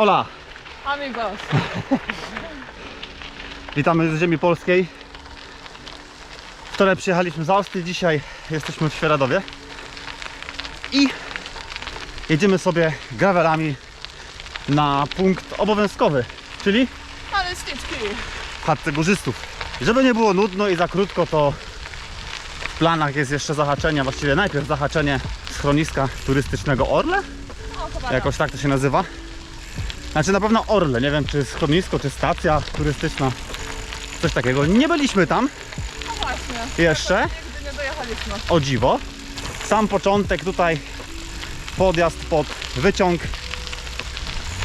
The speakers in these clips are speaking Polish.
Ola, Amigos. witamy z ziemi polskiej. Wczoraj przyjechaliśmy z Austrii, dzisiaj jesteśmy w Świeradowie. I jedziemy sobie gravelami na punkt obowiązkowy, czyli Ale śliczki. w chatce górzystów. Żeby nie było nudno i za krótko, to w planach jest jeszcze zahaczenie, właściwie najpierw zahaczenie schroniska turystycznego Orle. O, chyba Jakoś tak to się nazywa. Znaczy na pewno Orle, nie wiem czy schronisko, czy stacja turystyczna. Coś takiego. Nie byliśmy tam No właśnie. jeszcze, Nigdy nie dojechaliśmy. o dziwo. Sam początek tutaj, podjazd pod wyciąg,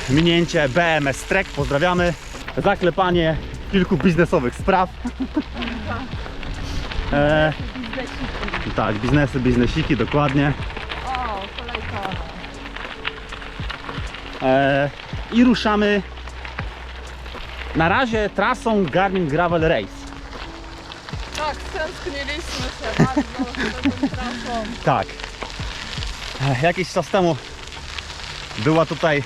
minięcie BMS Trek, pozdrawiamy. Zaklepanie kilku biznesowych spraw. E, tak, biznesy, biznesiki, dokładnie. O, kolejka. E, I ruszamy na razie trasą Garmin Gravel Race. Tak, stęskniliśmy się bardzo za tą trasą. Tak. Jakiś czas temu była tutaj.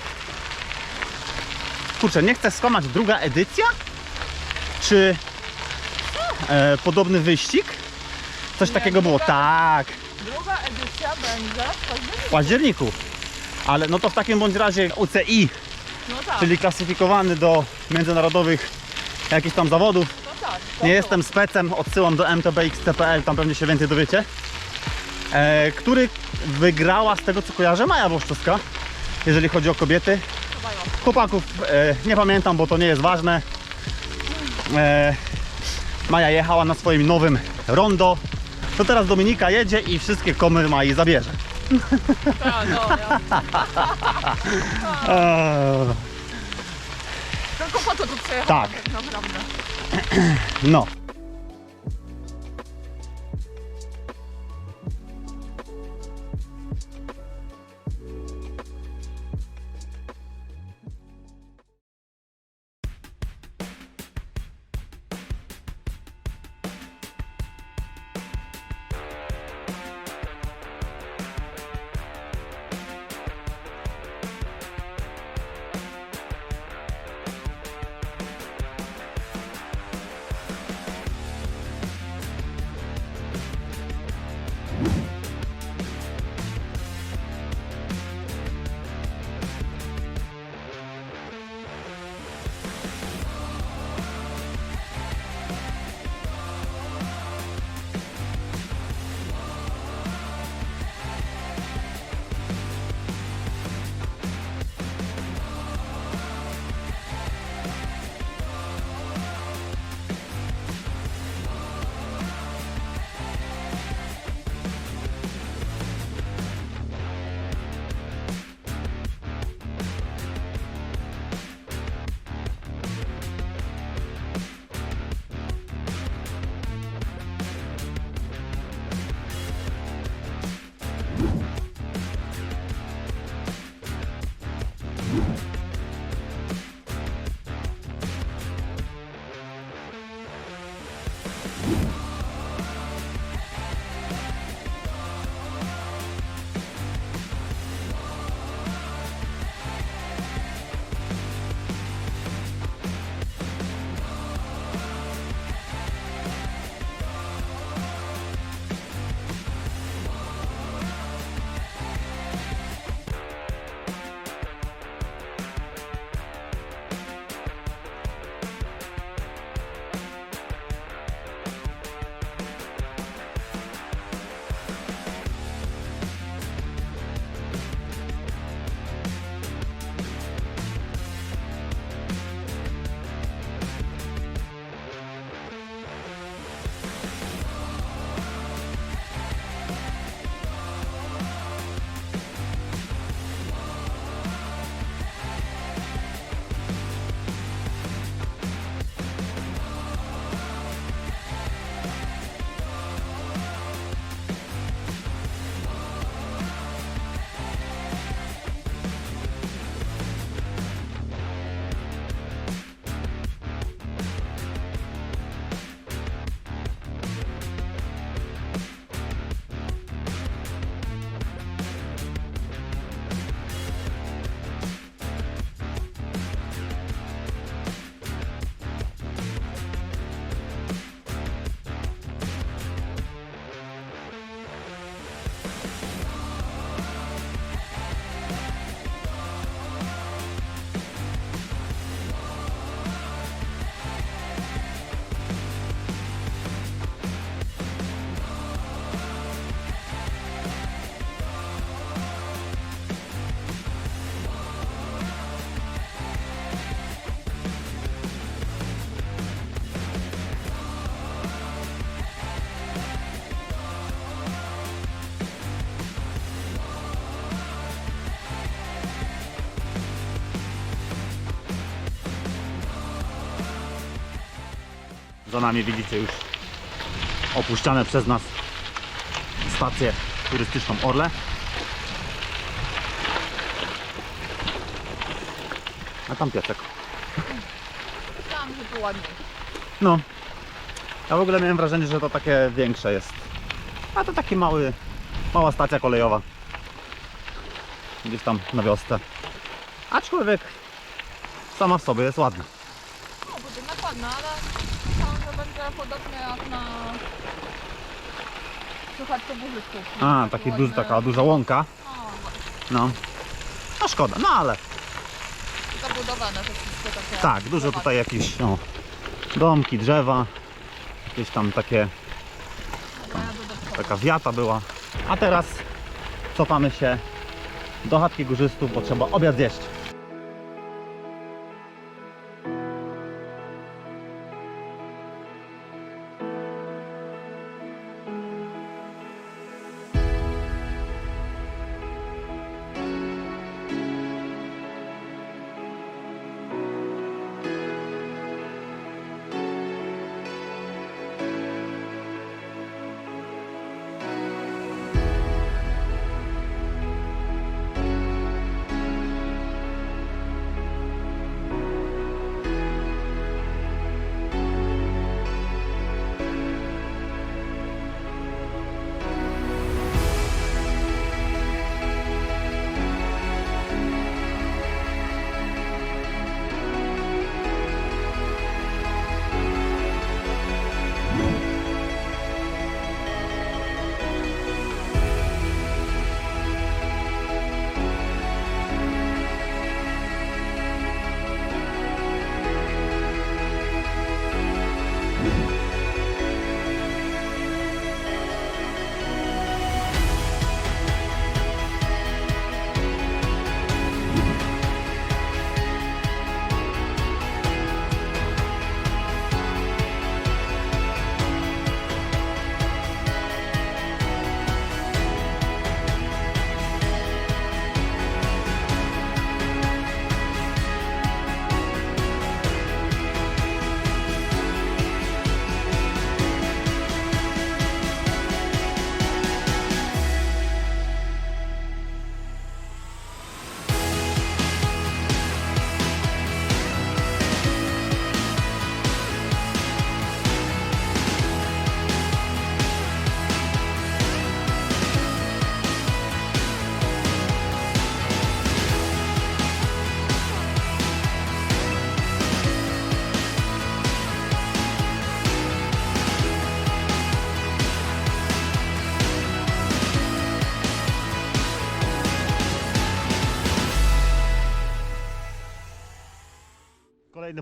Kurczę, nie chcę skłamać, druga edycja? Czy e, podobny wyścig? Coś Nie, takiego było. Tak, Druga edycja będzie w październiku. w październiku. Ale no to w takim bądź razie UCI, No tak, czyli klasyfikowany do międzynarodowych jakichś tam zawodów. no tak. to Nie to. jestem specem, odsyłam do mtbx.pl, tam pewnie się więcej dowiecie. E, który wygrała z tego co kojarzę Maja Włoszczowska, jeżeli chodzi o kobiety. Chłopaków e, nie pamiętam, bo to nie jest ważne. E, Maja jechała na swoim nowym rondo. To teraz Dominika jedzie i wszystkie komy Mai zabierze. Tak, no, ja. Tylko po to tu przejechałam Tak. tak naprawdę. no. Za nami widzicie już opuszczane przez nas stację turystyczną Orle. A tam piasek. Tam, że ładnie. No. Ja w ogóle miałem wrażenie, że to takie większe jest. A to taki mały, mała stacja kolejowa. Gdzieś tam na wiosce. Aczkolwiek sama w sobie jest ładna. No, budynek ładny, ale będzie podobnie jak na... Słuchaj, to burzystów. A, taki duży, taka duża łąka. No. No szkoda, no ale zabudowane to wszystko takie. tak, dużo tutaj jakieś no, domki, drzewa. Jakieś tam takie, taka wiata była. A teraz cofamy się do chatki górzystów, bo trzeba obiad zjeść.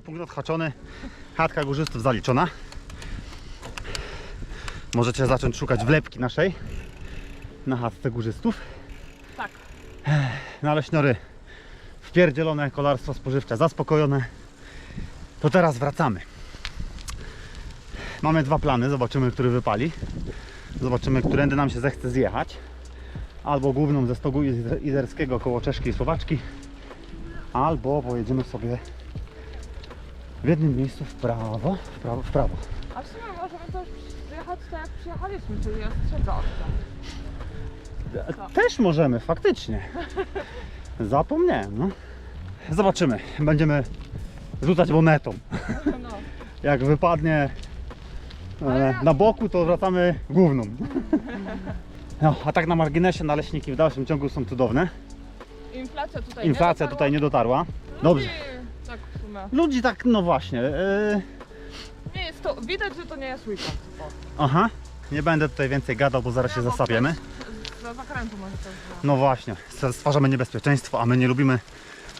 Punkt odhaczony. Chatka górzystów zaliczona. Możecie zacząć szukać wlepki naszej na chatce górzystów. Tak. Naleśniory wpierdzielone, kolarstwo spożywcze zaspokojone. To teraz wracamy. Mamy dwa plany, zobaczymy, który wypali. Zobaczymy, którędy nam się zechce zjechać. Albo główną ze stogu Izer- izerskiego koło Czeszki i Słowaczki. Albo pojedziemy sobie w jednym miejscu w prawo, w prawo, w prawo. A w sumie możemy też przyjechać tak jak przyjechaliśmy, czyli Jastrzębia Tak. Też możemy, faktycznie. Zapomniałem, no. Zobaczymy. Będziemy rzucać monetą. No. Jak wypadnie e, na boku, to wracamy główną. No, a tak na marginesie naleśniki w dalszym ciągu są cudowne. Inflacja tutaj Inflacja nie tutaj nie dotarła. dotarła. Dobrze. Tak sumie. Ludzi tak, no właśnie. e, Nie jest to, widać, że to nie jest weekend. Aha. Nie będę tutaj więcej gadał, bo zaraz się zasapiemy. Za zakrętu może też. No właśnie, stwarzamy niebezpieczeństwo, a my nie lubimy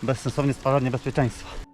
bezsensownie stwarzać niebezpieczeństwa.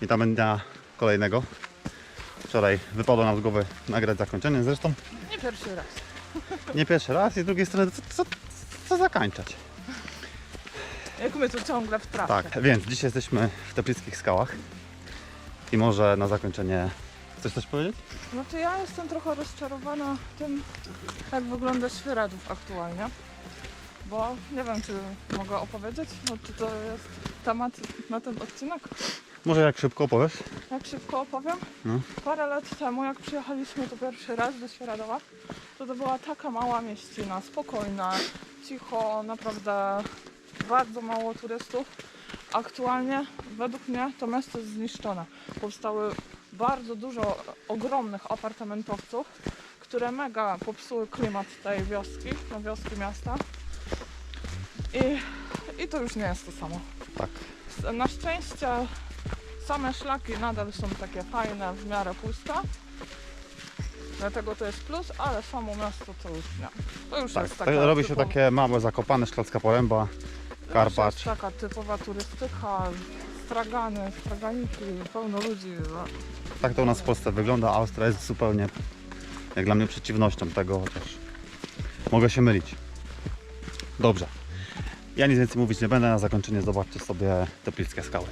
Witamy dnia kolejnego. Wczoraj wypadło nam z głowy nagrać zakończenie, zresztą Nie pierwszy raz. nie pierwszy raz i z drugiej strony co, co, co zakończać. Jak my tu ciągle w trasie. Tak, więc dzisiaj jesteśmy w Teplickich Skałach i może na zakończenie chcesz coś powiedzieć? Znaczy ja jestem trochę rozczarowana tym, jak wygląda Świeradów aktualnie. Bo nie wiem, czy mogę opowiedzieć, no, czy to jest temat na ten odcinek. Może jak szybko opowiesz? Jak szybko opowiem. No. Parę lat temu, jak przyjechaliśmy tu pierwszy raz do Świeradowa, to to była taka mała mieścina, spokojna, cicho, naprawdę bardzo mało turystów. Aktualnie, według mnie, to miasto jest zniszczone. Powstały bardzo dużo ogromnych apartamentowców, które mega popsuły klimat tej wioski, no wioski miasta. I, I to już nie jest to samo. Tak. Na szczęście same szlaki nadal są takie fajne, w miarę puste. Dlatego to jest plus, ale samo miasto to już nie. To już Tak, jest tak taka robi się typowa, takie małe zakopane szklarska poręba, to już Karpacz. jest taka typowa turystyka, stragany, straganiki, pełno ludzi. no. Tak to u nas w Polsce wygląda. Austria jest zupełnie, jak dla mnie, przeciwnością tego, chociaż mogę się mylić. Dobrze. Ja nic więcej mówić nie będę. Na zakończenie zobaczcie sobie Teplickie Skały.